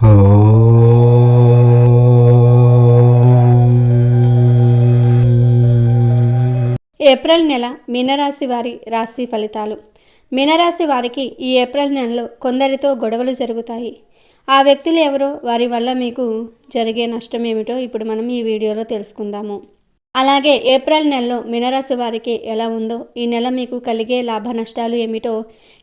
April నెల మీనరాశి వారి రాశి ఫలితాలు. మీనరాశి వారికి ఈ ఏప్రిల్ నెలలో కొందరితో గొడవలు జరుగుతాయి. ఆ వ్యక్తులు ఎవరో వారి వల్ల మీకు జరిగే నష్టం ఏమిటో ఇప్పుడు మనం ఈ వీడియోలో తెలుసుకుందాము. అలాగే ఏప్రిల్ నెలలో మీనరాశి వారికి ఎలా ఉందో ఈ నెల మీకు కలిగే లాభ నష్టాలు ఏమిటో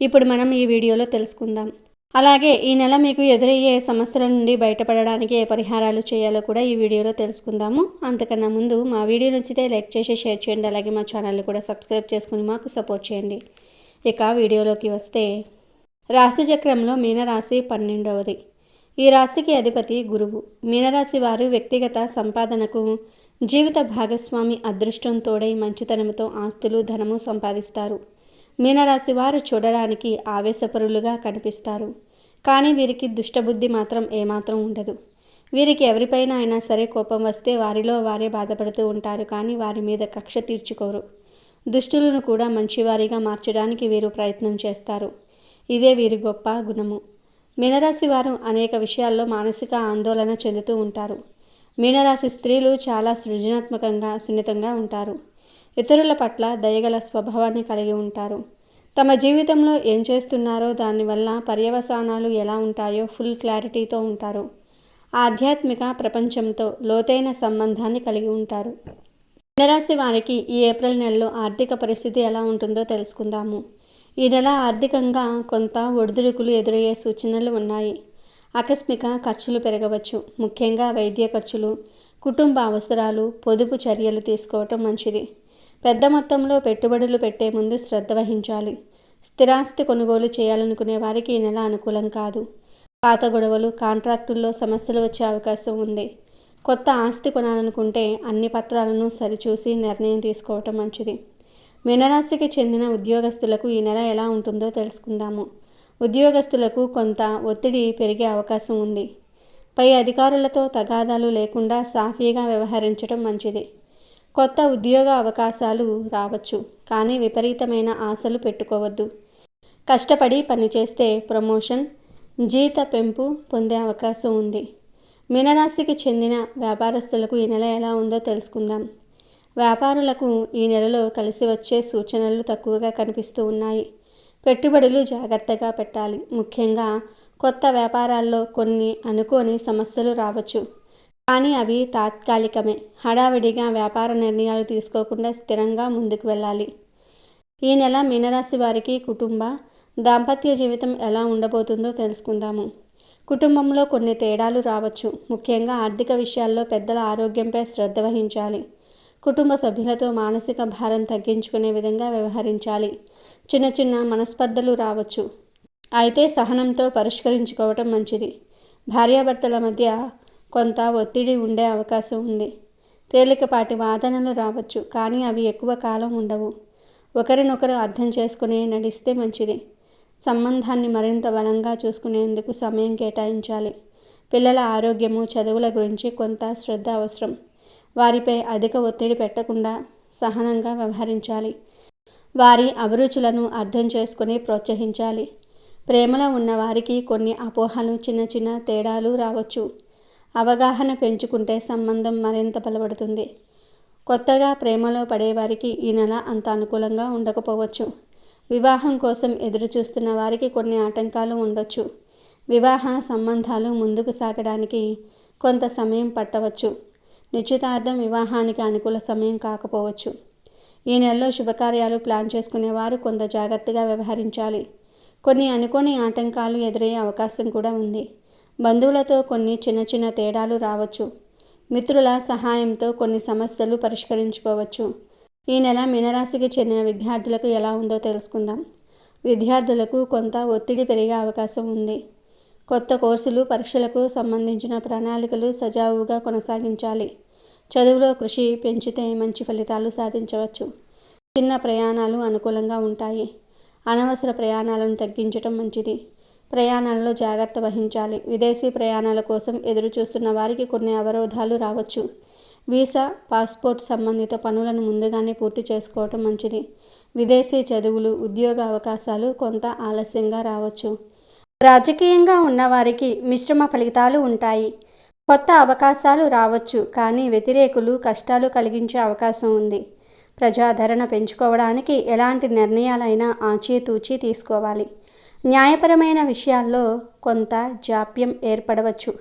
ఇప్పుడు మనం ఈ వీడియోలో తెలుసుకుందాం. అలాగే ఈ నెల మీకు ఎదురయ్యే సమస్యల నుండి బయటపడడానికి ఏ పరిహారాలు చేయాలో కూడా ఈ వీడియోలో తెలుసుకుందాము. అంతకన్నా ముందు మా వీడియో నచ్చితే లైక్ చేసి షేర్ చేయండి. అలాగే మా ఛానల్ని కూడా సబ్స్క్రైబ్ చేసుకుని మాకు సపోర్ట్ చేయండి. ఇక వీడియోలోకి వస్తే రాశి చక్రంలో మీనరాశి పన్నెండవది. ఈ రాశికి అధిపతి గురువు. మీనరాశి వారు వ్యక్తిగత సంపాదనకు జీవిత భాగస్వామి అదృష్టం తోడై మంచితనంతో ఆస్తులు ధనము సంపాదిస్తారు. మీనరాశి వారు చూడడానికి ఆవేశపరులుగా కనిపిస్తారు. కానీ వీరికి దుష్టబుద్ధి మాత్రం ఏమాత్రం ఉండదు. వీరికి ఎవరిపైన అయినా సరే కోపం వస్తే వారిలో వారే బాధపడుతూ ఉంటారు కానీ వారి మీద కక్ష తీర్చుకోరు. దుష్టులను కూడా మంచివారిగా మార్చడానికి వీరు ప్రయత్నం చేస్తారు. ఇదే వీరి గొప్ప గుణము. మీనరాశి వారు అనేక విషయాల్లో మానసిక ఆందోళన చెందుతూ ఉంటారు. మీనరాశి స్త్రీలు చాలా సృజనాత్మకంగా సున్నితంగా ఉంటారు. ఇతరుల పట్ల దయగల స్వభావాన్ని కలిగి ఉంటారు. తమ జీవితంలో ఏం చేస్తున్నారో దానివల్ల పర్యవసానాలు ఎలా ఉంటాయో ఫుల్ క్లారిటీతో ఉంటారు. ఆధ్యాత్మిక ప్రపంచంతో లోతైన సంబంధాన్ని కలిగి ఉంటారు. మీనరాశి వారికి ఈ ఏప్రిల్ నెలలో ఆర్థిక పరిస్థితి ఎలా ఉంటుందో తెలుసుకుందాము. ఈ నెల ఆర్థికంగా కొంత ఒడిదుడుకులు ఎదురయ్యే సూచనలు ఉన్నాయి. ఆకస్మిక ఖర్చులు పెరగవచ్చు. ముఖ్యంగా వైద్య ఖర్చులు కుటుంబ అవసరాలు పొదుపు చర్యలు తీసుకోవటం మంచిది. పెద్ద మొత్తంలో పెట్టుబడులు పెట్టే ముందు శ్రద్ధ వహించాలి. స్థిరాస్తి కొనుగోలు చేయాలనుకునే వారికి ఈ నెల అనుకూలం కాదు. పాత గొడవలు కాంట్రాక్టుల్లో సమస్యలు వచ్చే అవకాశం ఉంది. కొత్త ఆస్తి కొనాలనుకుంటే అన్ని పత్రాలను సరిచూసి నిర్ణయం తీసుకోవటం మంచిది. మీనరాశికి చెందిన ఉద్యోగస్తులకు ఈ నెల ఎలా ఉంటుందో తెలుసుకుందాము. ఉద్యోగస్తులకు కొంత ఒత్తిడి పెరిగే అవకాశం ఉంది. పై అధికారులతో తగాదాలు లేకుండా సాఫీగా వ్యవహరించడం మంచిది. కొత్త ఉద్యోగ అవకాశాలు రావచ్చు కానీ విపరీతమైన ఆశలు పెట్టుకోవద్దు. కష్టపడి పనిచేస్తే ప్రమోషన్ జీత పెంపు పొందే అవకాశం ఉంది. మీనరాశికి చెందిన వ్యాపారస్తులకు ఈ నెల ఎలా ఉందో తెలుసుకుందాం. వ్యాపారులకు ఈ నెలలో కలిసి వచ్చే సూచనలు తక్కువగా కనిపిస్తూ ఉన్నాయి. పెట్టుబడులు జాగ్రత్తగా పెట్టాలి. ముఖ్యంగా కొత్త వ్యాపారాల్లో కొన్ని అనుకోని సమస్యలు రావచ్చు. కానీ అవి తాత్కాలికమే. హడావిడిగా వ్యాపార నిర్ణయాలు తీసుకోకుండా స్థిరంగా ముందుకు వెళ్ళాలి. ఈ నెల మీనరాశి వారికి కుటుంబ దాంపత్య జీవితం ఎలా ఉండబోతుందో తెలుసుకుందాము. కుటుంబంలో కొన్ని తేడాలు రావచ్చు. ముఖ్యంగా ఆర్థిక విషయాల్లో పెద్దల ఆరోగ్యంపై శ్రద్ధ వహించాలి. కుటుంబ సభ్యులతో మానసిక భారం తగ్గించుకునే విధంగా వ్యవహరించాలి. చిన్న చిన్న మనస్పర్ధలు రావచ్చు. అయితే సహనంతో పరిష్కరించుకోవటం మంచిది. భార్యాభర్తల మధ్య కొంత ఒత్తిడి ఉండే అవకాశం ఉంది. తేలికపాటి వాదనలు రావచ్చు కానీ అవి ఎక్కువ కాలం ఉండవు. ఒకరినొకరు అర్థం చేసుకుని నడిస్తే మంచిది. సంబంధాన్ని మరింత బలంగా చూసుకునేందుకు సమయం కేటాయించాలి. పిల్లల ఆరోగ్యము చదువుల గురించి కొంత శ్రద్ధ అవసరం. వారిపై అధిక ఒత్తిడి పెట్టకుండా సహనంగా వ్యవహరించాలి. వారి అభిరుచులను అర్థం చేసుకుని ప్రోత్సహించాలి. ప్రేమలో ఉన్న వారికి కొన్ని అపోహలు చిన్న చిన్న తేడాలు రావచ్చు. అవగాహన పెంచుకుంటే సంబంధం మరింత బలపడుతుంది. కొత్తగా ప్రేమలో పడేవారికి ఈ నెల అంత అనుకూలంగా ఉండకపోవచ్చు. వివాహం కోసం ఎదురు చూస్తున్న వారికి కొన్ని ఆటంకాలు ఉండొచ్చు. వివాహ సంబంధాలు ముందుకు సాగడానికి కొంత సమయం పట్టవచ్చు. నిశ్చితార్థం వివాహానికి అనుకూల సమయం కాకపోవచ్చు. ఈ నెలలో శుభకార్యాలు ప్లాన్ చేసుకునేవారు కొంత జాగ్రత్తగా వ్యవహరించాలి. కొన్ని అనుకోని ఆటంకాలు ఎదురయ్యే అవకాశం కూడా ఉంది. బంధువులతో కొన్ని చిన్న చిన్న తేడాలు రావచ్చు. మిత్రుల సహాయంతో కొన్ని సమస్యలు పరిష్కరించుకోవచ్చు. ఈ నెల మీనరాశికి చెందిన విద్యార్థులకు ఎలా ఉందో తెలుసుకుందాం. విద్యార్థులకు కొంత ఒత్తిడి పెరిగే అవకాశం ఉంది. కొత్త కోర్సులు పరీక్షలకు సంబంధించిన ప్రణాళికలు సజావుగా కొనసాగించాలి. చదువులో కృషి పెంచితే మంచి ఫలితాలు సాధించవచ్చు. చిన్న ప్రయాణాలు అనుకూలంగా ఉంటాయి. అనవసర ప్రయాణాలను తగ్గించడం మంచిది. ప్రయాణాల్లో జాగ్రత్త వహించాలి. విదేశీ ప్రయాణాల కోసం ఎదురు చూస్తున్న వారికి కొన్ని అవరోధాలు రావచ్చు. వీసా పాస్పోర్ట్ సంబంధిత పనులను ముందుగానే పూర్తి చేసుకోవటం మంచిది. విదేశీ చదువులు ఉద్యోగ అవకాశాలు కొంత ఆలస్యంగా రావచ్చు. రాజకీయంగా ఉన్నవారికి మిశ్రమ ఫలితాలు ఉంటాయి. కొత్త అవకాశాలు రావచ్చు కానీ వ్యతిరేకులు కష్టాలు కలిగించే అవకాశం ఉంది. ప్రజాదరణ పెంచుకోవడానికి ఎలాంటి నిర్ణయాలైనా ఆచితూచి తీసుకోవాలి. న్యాయపరమైన విషయాల్లో కొంత జాప్యం ఏర్పడవచ్చు.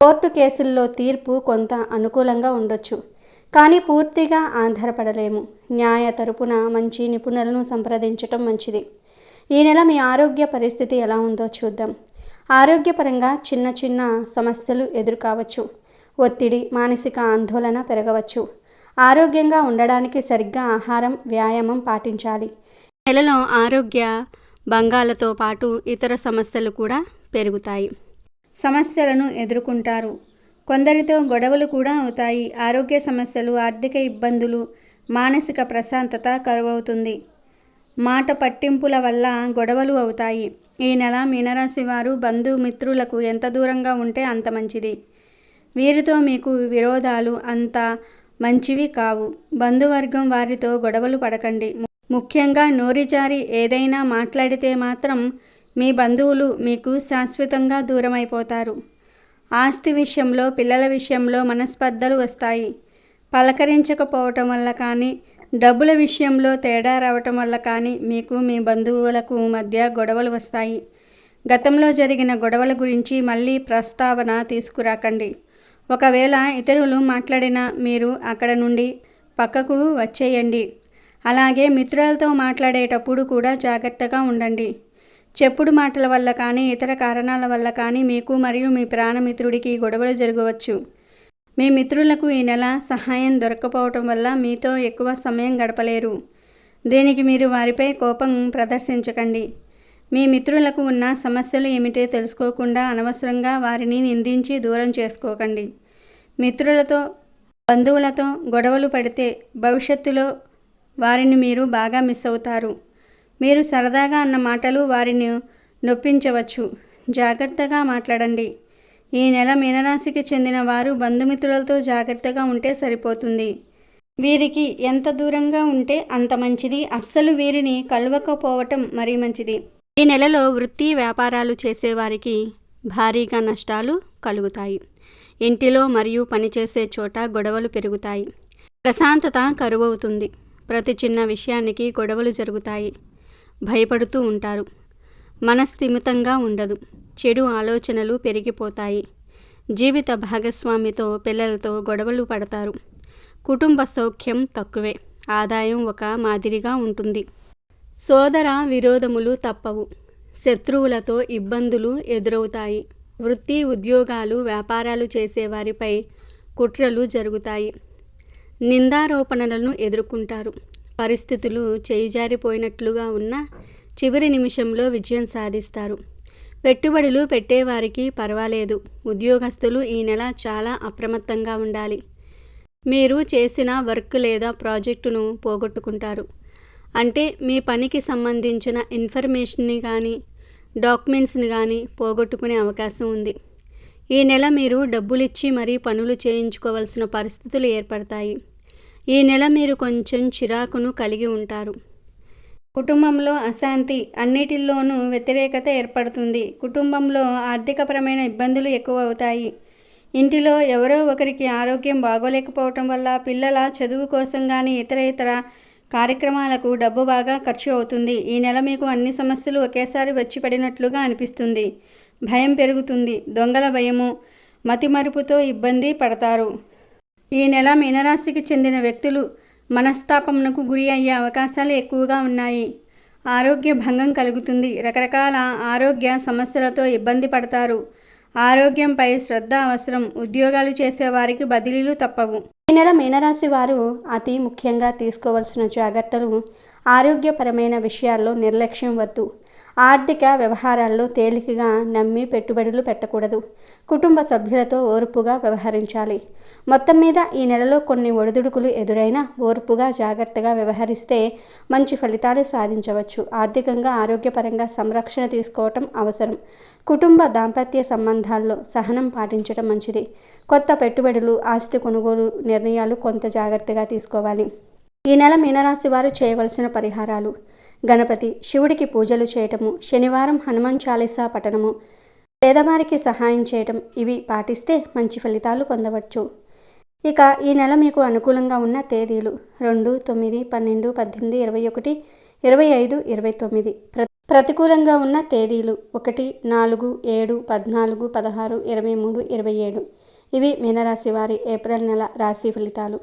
కోర్టు కేసుల్లో తీర్పు కొంత అనుకూలంగా ఉండొచ్చు. కానీ పూర్తిగా ఆధారపడలేము. న్యాయ తరపున మంచి నిపుణులను సంప్రదించటం మంచిది. ఈ నెల మీ ఆరోగ్య పరిస్థితి ఎలా ఉందో చూద్దాం. ఆరోగ్యపరంగా చిన్న చిన్న సమస్యలు ఎదుర్కోవచ్చు. ఒత్తిడి మానసిక ఆందోళన పెరగవచ్చు. ఆరోగ్యంగా ఉండడానికి సరిగ్గా ఆహారం వ్యాయామం పాటించాలి. నెలలో ఆరోగ్య భంగాలతో పాటు ఇతర సమస్యలు కూడా పెరుగుతాయి. సమస్యలను ఎదుర్కొంటారు. కొందరితో గొడవలు కూడా అవుతాయి. ఆరోగ్య సమస్యలు ఆర్థిక ఇబ్బందులు మానసిక ప్రశాంతత కరువవుతుంది. మాట పట్టింపుల వల్ల గొడవలు అవుతాయి. ఈ నెల మీనరాశి వారు బంధుమిత్రులకు ఎంత దూరంగా ఉంటే అంత మంచిది. వీరితో మీకు విరోధాలు అంత మంచివి కావు. బంధువర్గం వారితో గొడవలు పడకండి. ముఖ్యంగా నోరిజారి ఏదైనా మాట్లాడితే మాత్రం మీ బంధువులు మీకు శాశ్వతంగా దూరమైపోతారు. ఆస్తి విషయంలో పిల్లల విషయంలో మనస్పర్ధలు వస్తాయి. పలకరించకపోవటం వల్ల కానీ డబ్బుల విషయంలో తేడా రావటం వల్ల కానీ మీకు మీ బంధువులకు మధ్య గొడవలు వస్తాయి. గతంలో జరిగిన గొడవల గురించి మళ్ళీ ప్రస్తావన తీసుకురాకండి. ఒకవేళ ఇతరులు మాట్లాడినా మీరు అక్కడ నుండి పక్కకు వచ్చేయండి. అలాగే మిత్రులతో మాట్లాడేటప్పుడు కూడా జాగ్రత్తగా ఉండండి. చెప్పుడు మాటల వల్ల కానీ ఇతర కారణాల వల్ల కానీ మీకు మరియు మీ ప్రాణమిత్రుడికి గొడవలు జరగవచ్చు. మీ మిత్రులకు ఈ నెల సహాయం దొరకపోవటం వల్ల మీతో ఎక్కువ సమయం గడపలేరు. దీనికి మీరు వారిపై కోపం ప్రదర్శించకండి. మీ మిత్రులకు ఉన్న సమస్యలు ఏమిటో తెలుసుకోకుండా అనవసరంగా వారిని నిందించి దూరం చేసుకోకండి. మిత్రులతో బంధువులతో గొడవలు పడితే భవిష్యత్తులో వారిని మీరు బాగా మిస్ అవుతారు. మీరు సరదాగా అన్న మాటలు వారిని నొప్పించవచ్చు. జాగ్రత్తగా మాట్లాడండి. ఈ నెల మీనరాశికి చెందిన వారు బంధుమిత్రులతో జాగ్రత్తగా ఉంటే సరిపోతుంది. వీరికి ఎంత దూరంగా ఉంటే అంత మంచిది. అస్సలు వీరిని కలవకపోవటం మరీ మంచిది. ఈ నెలలో వృత్తి వ్యాపారాలు చేసేవారికి భారీగా నష్టాలు కలుగుతాయి. ఇంటిలో మరియు పనిచేసే చోట గొడవలు పెరుగుతాయి. ప్రశాంతత కరువవుతుంది. ప్రతి చిన్న విషయానికి గొడవలు జరుగుతాయి. భయపడుతూ ఉంటారు. మనస్థిమితంగా ఉండదు. చెడు ఆలోచనలు పెరిగిపోతాయి. జీవిత భాగస్వామితో పిల్లలతో గొడవలు పడతారు. కుటుంబ సౌఖ్యం తక్కువే. ఆదాయం ఒక మాదిరిగా ఉంటుంది. సోదర విరోధములు తప్పవు. శత్రువులతో ఇబ్బందులు ఎదురవుతాయి. వృత్తి ఉద్యోగాలు వ్యాపారాలు చేసేవారిపై కుట్రలు జరుగుతాయి. నిందారోపణలను ఎదుర్కొంటారు. పరిస్థితులు చేయిజారిపోయినట్లుగా ఉన్న చివరి నిమిషంలో విజయం సాధిస్తారు. పెట్టుబడులు పెట్టేవారికి పర్వాలేదు. ఉద్యోగస్తులు ఈ నెల చాలా అప్రమత్తంగా ఉండాలి. మీరు చేసిన వర్క్ లేదా ప్రాజెక్టును పోగొట్టుకుంటారు. అంటే మీ పనికి సంబంధించిన ఇన్ఫర్మేషన్ని కానీ డాక్యుమెంట్స్ని కానీ పోగొట్టుకునే అవకాశం ఉంది. ఈ నెల మీరు డబ్బులిచ్చి మరీ పనులు చేయించుకోవాల్సిన పరిస్థితులు ఏర్పడతాయి. ఈ నెల మీరు కొంచెం చిరాకును కలిగి ఉంటారు. కుటుంబంలో అశాంతి అన్నిటిల్లోనూ వ్యతిరేకత ఏర్పడుతుంది. కుటుంబంలో ఆర్థికపరమైన ఇబ్బందులు ఎక్కువ అవుతాయి ఇంటిలో ఎవరో ఒకరికి ఆరోగ్యం బాగోలేకపోవటం వల్ల పిల్లల చదువు కోసం కానీ ఇతర ఇతర కార్యక్రమాలకు డబ్బు బాగా ఖర్చు అవుతుంది. ఈ నెల మీకు అన్ని సమస్యలు ఒకేసారి వచ్చి పడినట్లుగా అనిపిస్తుంది. భయం పెరుగుతుంది. దొంగల భయము మతిమరుపుతో ఇబ్బంది పడతారు. ఈ నెల మీనరాశికి చెందిన వ్యక్తులు మనస్తాపమునకు గురి అయ్యే అవకాశాలు ఎక్కువగా ఉన్నాయి. ఆరోగ్య భంగం కలుగుతుంది. రకరకాల ఆరోగ్య సమస్యలతో ఇబ్బంది పడతారు. ఆరోగ్యంపై శ్రద్ధ అవసరం. ఉద్యోగాలు చేసేవారికి బదిలీలు తప్పవు. ఈ నెల మీనరాశి వారు అతి ముఖ్యంగా తీసుకోవాల్సిన జాగ్రత్తలు ఆరోగ్యపరమైన విషయాల్లో నిర్లక్ష్యం వద్దు. ఆర్థిక వ్యవహారాల్లో తేలికగా నమ్మి పెట్టుబడులు పెట్టకూడదు. కుటుంబ సభ్యులతో ఓర్పుగా వ్యవహరించాలి. మొత్తం మీద ఈ నెలలో కొన్ని ఒడిదుడుకులు ఎదురైనా ఓర్పుగా జాగ్రత్తగా వ్యవహరిస్తే మంచి ఫలితాలు సాధించవచ్చు. ఆర్థికంగా ఆరోగ్యపరంగా సంరక్షణ తీసుకోవటం అవసరం. కుటుంబ దాంపత్య సంబంధాల్లో సహనం పాటించడం మంచిది. కొత్త పెట్టుబడులు ఆస్తి కొనుగోలు నిర్ణయాలు కొంత జాగ్రత్తగా తీసుకోవాలి. ఈ నెల మీనరాశి వారు చేయవలసిన పరిహారాలు. గణపతి శివుడికి పూజలు చేయటము శనివారం హనుమాన్ చాలీసా పఠనము పేదవారికి సహాయం చేయటం ఇవి పాటిస్తే మంచి ఫలితాలు పొందవచ్చు. ఇక ఈ నెల మీకు అనుకూలంగా ఉన్న తేదీలు రెండు తొమ్మిది పన్నెండు పద్దెనిమిది ఇరవై ఒకటి ఇరవై ఐదు ఇరవై తొమ్మిది. ప్ర ప్రతికూలంగా ఉన్న తేదీలు ఒకటి నాలుగు ఏడు పద్నాలుగు పదహారు ఇరవై మూడు ఇరవై ఏడు. ఇవి మీనరాశి వారి ఏప్రిల్ నెల రాశి ఫలితాలు.